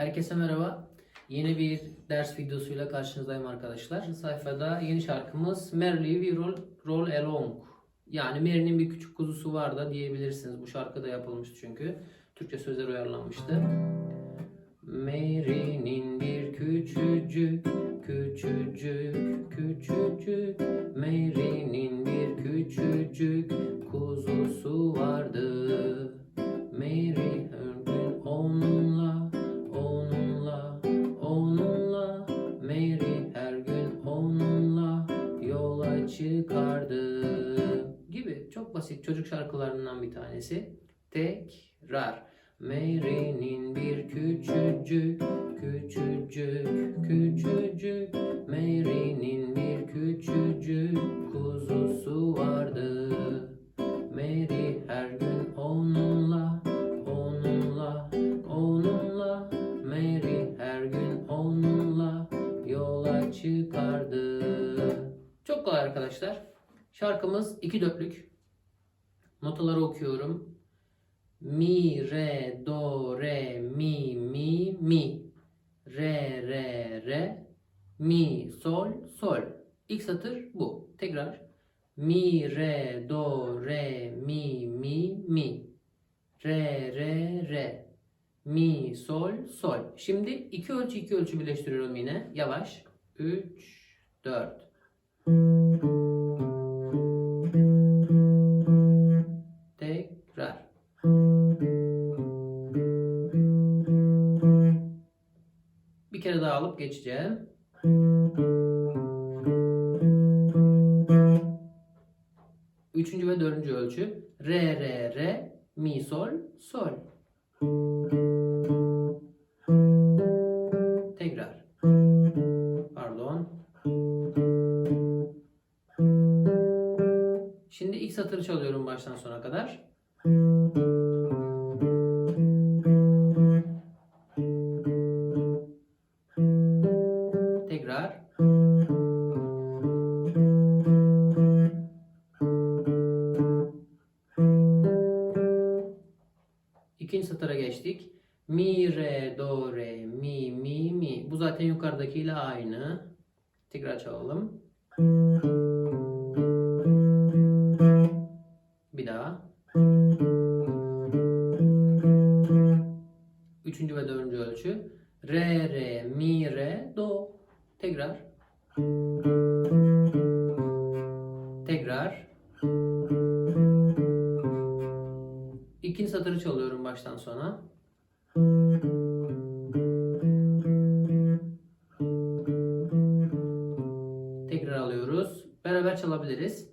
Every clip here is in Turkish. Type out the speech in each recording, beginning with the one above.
Herkese merhaba. Yeni bir ders videosuyla karşınızdayım arkadaşlar. Sayfada yeni şarkımız Merrily We Roll, Roll Along. Yani Mary'nin bir küçük kuzusu var da diyebilirsiniz. Bu şarkı da yapılmıştı çünkü. Türkçe sözler uyarlanmıştı. Mary'nin bir küçücük, küçücük, küçücük Mary'nin bir küçücük kuzusu vardı. Mary her gün onunla, basit çocuk şarkılarından bir tanesi. Tekrar. Mary'nin bir küçücük, küçücük, küçücük Mary'nin bir küçücük kuzusu vardı. Mary her gün onunla, onunla, onunla Mary her gün onunla yola çıkardı. Çok kolay arkadaşlar. Şarkımız iki dörtlük. Notaları okuyorum. Mi, re, do, re, mi, mi, mi. Re, re, re. Mi, sol, sol. İlk satır bu. Tekrar. Mi, re, do, re, mi, mi, mi. Re, re, re. Mi, sol, sol. Şimdi iki ölçü iki ölçü birleştiriyorum yine. Yavaş. 3, 4. geçeceğim. Üçüncü ve dördüncü ölçü. Re, re, re, mi, sol, sol. Tekrar. Pardon. Şimdi ilk satırı çalıyorum baştan sona kadar. Yukarıdakiyle aynı. Tekrar çalalım. Bir daha. Üçüncü ve dördüncü ölçü. Re, re, mi, re, do. Tekrar. Tekrar. İkinci satırı çalıyorum baştan sona. Beraber çalabiliriz.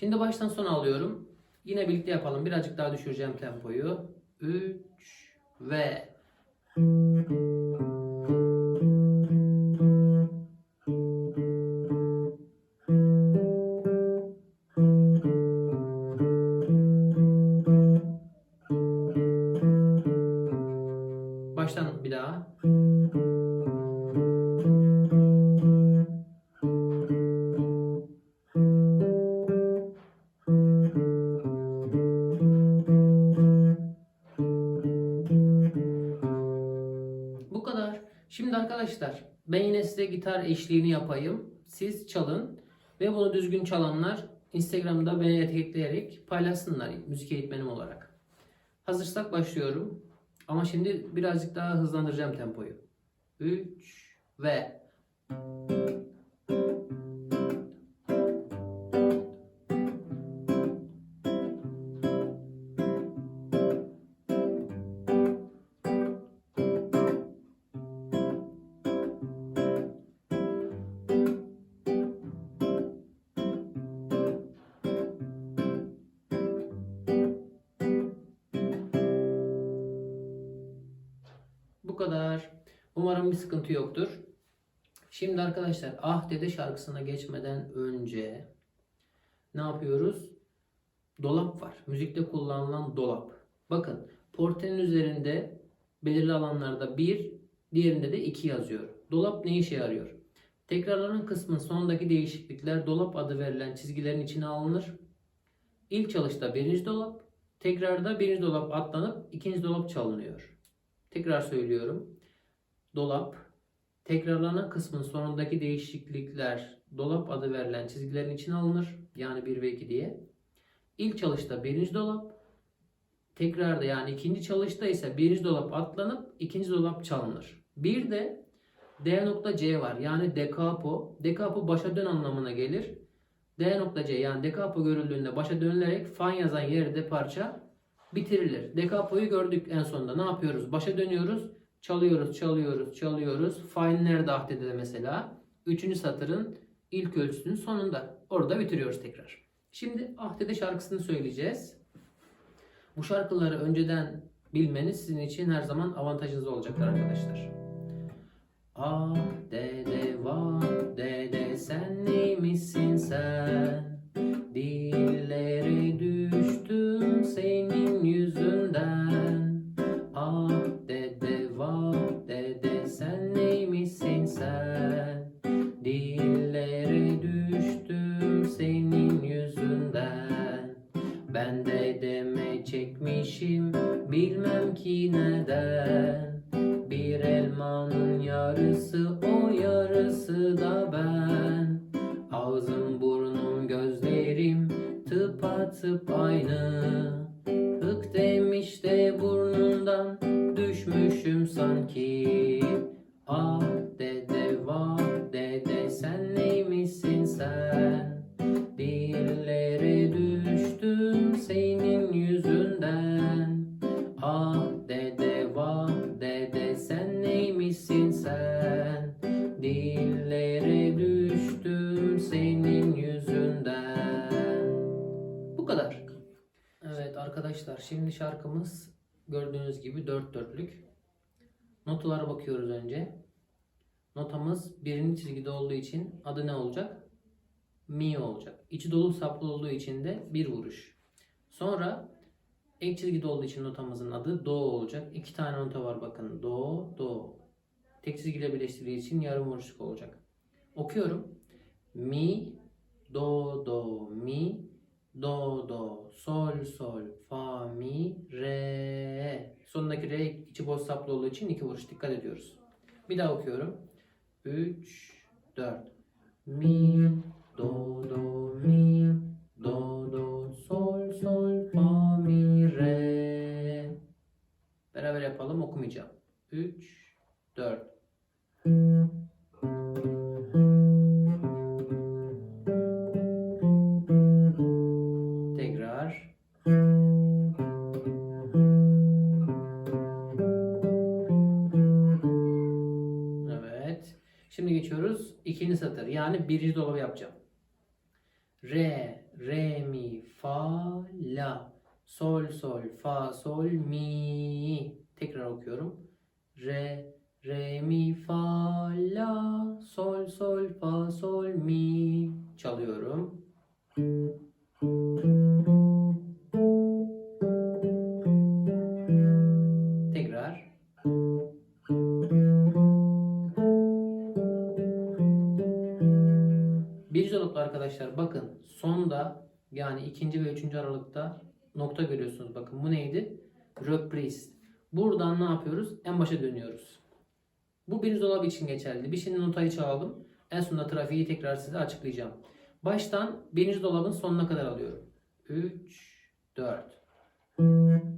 Şimdi baştan sona alıyorum. Yine birlikte yapalım. Birazcık daha düşüreceğim tempoyu. 3 ve arkadaşlar ben yine size gitar eşliğini yapayım. Siz çalın ve bunu düzgün çalanlar Instagram'da beni etiketleyerek paylaşsınlar müzik eğitmenim olarak. Hazırsak başlıyorum. Ama şimdi birazcık daha hızlandıracağım tempoyu. 3 ve Bu kadar. Umarım bir sıkıntı yoktur. Şimdi arkadaşlar Ah Dede şarkısına geçmeden önce ne yapıyoruz? Dolap var. Müzikte kullanılan dolap. Bakın portenin üzerinde belirli alanlarda 1, diğerinde de 2 yazıyor. Dolap ne işe yarıyor? Tekrarlanan kısmın sonundaki değişiklikler dolap adı verilen çizgilerin içine alınır. İlk çalışta birinci dolap, tekrarda birinci dolap atlanıp ikinci dolap çalınıyor. Tekrar söylüyorum. Dolap, tekrarlanan kısmın sonundaki değişiklikler dolap adı verilen çizgilerin içine alınır. Yani 1 ve 2 diye. İlk çalışta birinci dolap, tekrarda yani ikinci çalışta ise birinci dolap atlanıp ikinci dolap çalınır. Bir de D nokta C var. Yani dekapo. Dekapo başa dön anlamına gelir. D nokta C yani dekapo görüldüğünde başa dönülerek fan yazan yerde parça bitirilir. Dekapoyu gördük en sonunda. Ne yapıyoruz? Başa dönüyoruz. Çalıyoruz, çalıyoruz, çalıyoruz. Fa'nın nerede ahdede mesela? Üçüncü satırın ilk ölçüsünün sonunda. Orada bitiriyoruz tekrar. Şimdi ahdede şarkısını söyleyeceğiz. Bu şarkıları önceden bilmeniz sizin için her zaman avantajınız olacaktır arkadaşlar. Ah dede vah dede sen neymişsin sen gözlerim tıpatıp aynı. Hık demiş de burnundan düşmüşüm sanki. Ah Bu kadar. Evet arkadaşlar şimdi şarkımız gördüğünüz gibi dört dörtlük. Notalara bakıyoruz önce. Notamız birinci çizgide olduğu için adı ne olacak? Mi olacak. İçi dolu saplı olduğu için de bir vuruş. Sonra Ek çizgide olduğu için notamızın adı do olacak. İki tane nota var bakın. Do, do. Tek çizgiyle birleştirdiği için yarım vuruşluk olacak. Okuyorum. Mi, do, do, mi, do, do, sol, sol, fa, mi, re. Sonundaki re içi boş saplı olduğu için iki vuruş. Dikkat ediyoruz. Bir daha okuyorum. 3, 4. Mi, do, do, mi, do, do, sol, sol, fa, mi, re. Beraber yapalım okumayacağım. 3, 4. Şimdi geçiyoruz ikinci satır. Yani birinci dolabı yapacağım. Re, re, mi, fa, la. Sol, sol, fa, sol, mi. Tekrar okuyorum. Re, re, mi, fa, la. Sol, sol, fa, sol, mi. Çalıyorum. Arkadaşlar bakın sonda yani ikinci ve üçüncü aralıkta nokta görüyorsunuz. Bakın bu neydi? Reprise. Buradan ne yapıyoruz? En başa dönüyoruz. Bu birinci dolap için geçerli. Bir şimdi notayı çalalım. En sonunda trafiği tekrar size açıklayacağım. Baştan birinci dolabın sonuna kadar alıyorum. 3, 4.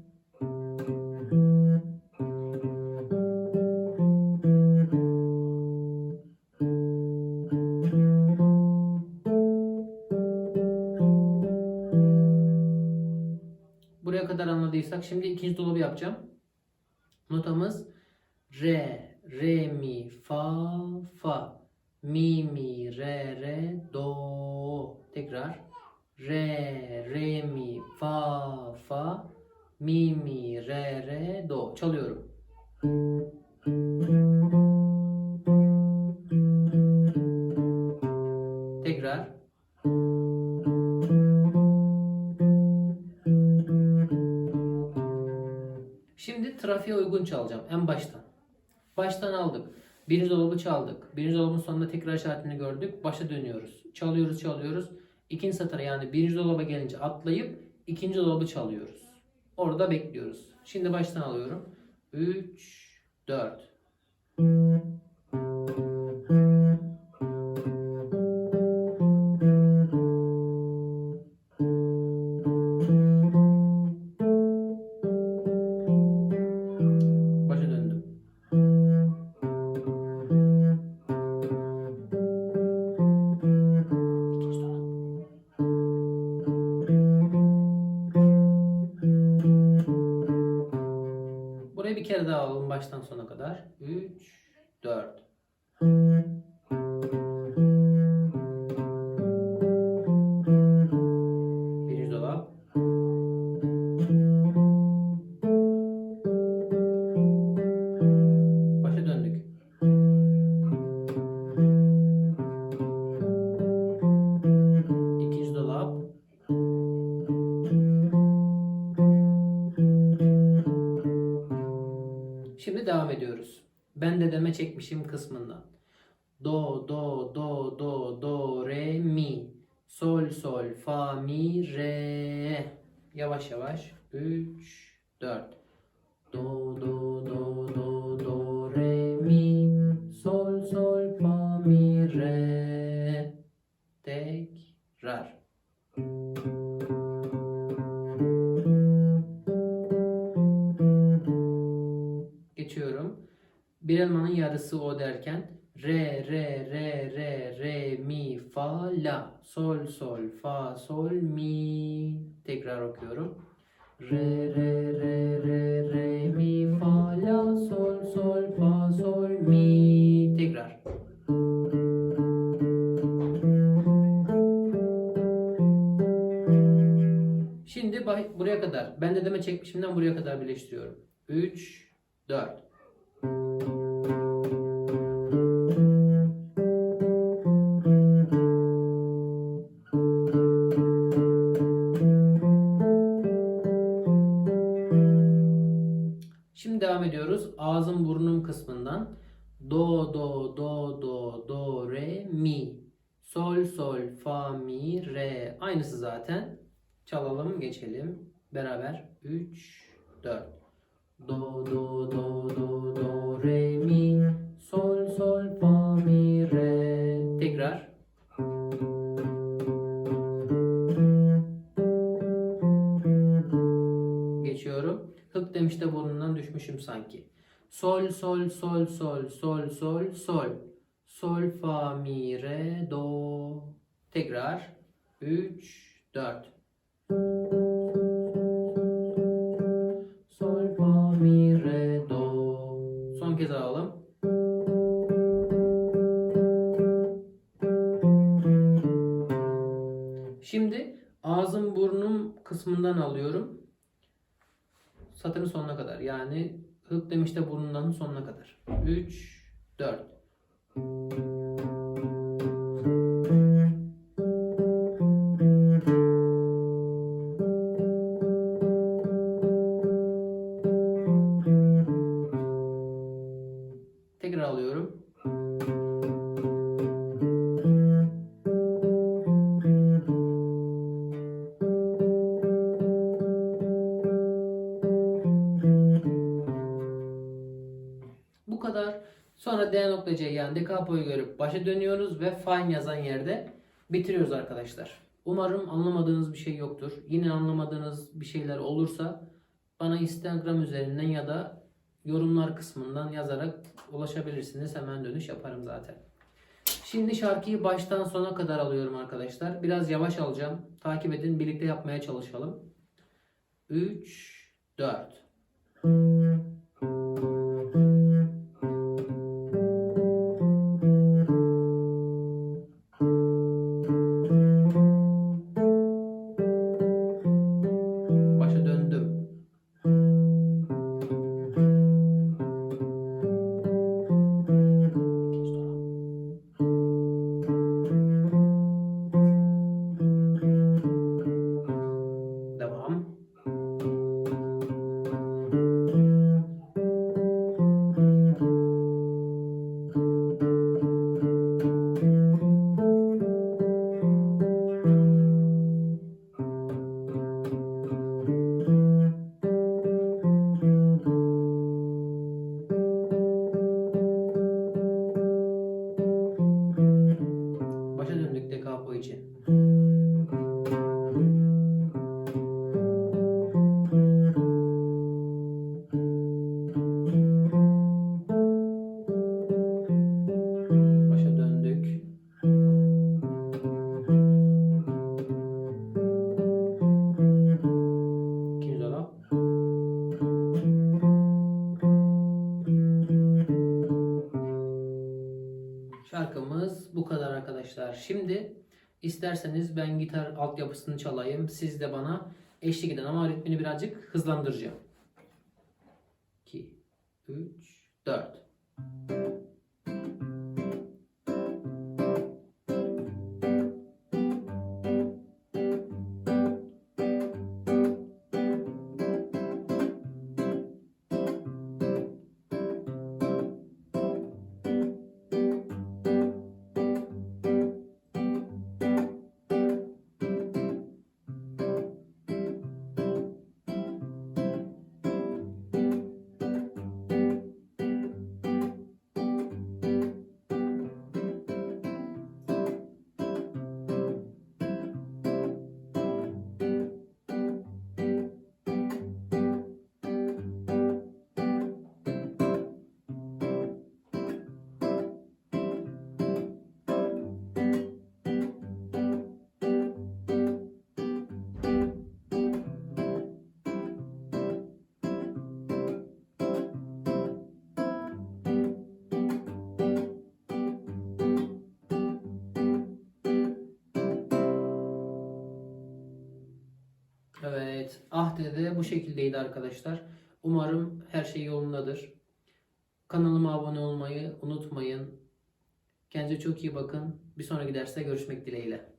anladıysak şimdi ikinci dolabı yapacağım. Notamız re, re mi, fa, fa, mi, mi, re, re, do. Tekrar. Re, re, mi, fa, fa, mi, mi, re, re, do. Çalıyorum. Tekrar. Trafiğe uygun çalacağım en baştan. Baştan aldık. Birinci dolabı çaldık. Birinci dolabın sonunda tekrar işaretini gördük. Başa dönüyoruz. Çalıyoruz çalıyoruz. İkinci satıra yani birinci dolaba gelince atlayıp ikinci dolabı çalıyoruz. Orada bekliyoruz. Şimdi baştan alıyorum. 3, 4. baştan sona Dedeme çekmişim kısmından. Yarısı o derken re re re re re mi fa la sol sol fa sol mi tekrar okuyorum. Re re re re re mi fa la sol sol fa sol mi tekrar. Şimdi buraya kadar ben dedeme çekmişimden buraya kadar birleştiriyorum. 3 4 do, do, re, mi. Sol, sol, fa, mi, re. Aynısı zaten. Çalalım, geçelim. Beraber. 3, 4. Do, do, do, do, do, re, mi. Sol, sol, fa, mi, re. Tekrar. Geçiyorum. Hık demişte burnundan düşmüşüm sanki. Sol, sol, sol, sol, sol, sol, sol. Sol, fa, mi, re, do. Tekrar. 3, 4. Sol, fa, mi, re, do. Son kez alalım. Şimdi ağzım burnum kısmından alıyorum. Satırın sonuna kadar. Yani hık demişte burnundan sonuna kadar. 3, 4. Tekrar Dekapoyu görüp başa dönüyoruz ve fine yazan yerde bitiriyoruz arkadaşlar. Umarım anlamadığınız bir şey yoktur. Yine anlamadığınız bir şeyler olursa bana Instagram üzerinden ya da yorumlar kısmından yazarak ulaşabilirsiniz. Hemen dönüş yaparım zaten. Şimdi şarkıyı baştan sona kadar alıyorum arkadaşlar. Biraz yavaş alacağım. Takip edin. Birlikte yapmaya çalışalım. 3 4 Şarkımız bu kadar arkadaşlar. Şimdi isterseniz ben gitar altyapısını çalayım. Siz de bana eşlik edin ama ritmini birazcık hızlandıracağım. 2, 3, 4. Evet. Ah dede bu şekildeydi arkadaşlar. Umarım her şey yolundadır. Kanalıma abone olmayı unutmayın. Kendinize çok iyi bakın. Bir sonraki derste görüşmek dileğiyle.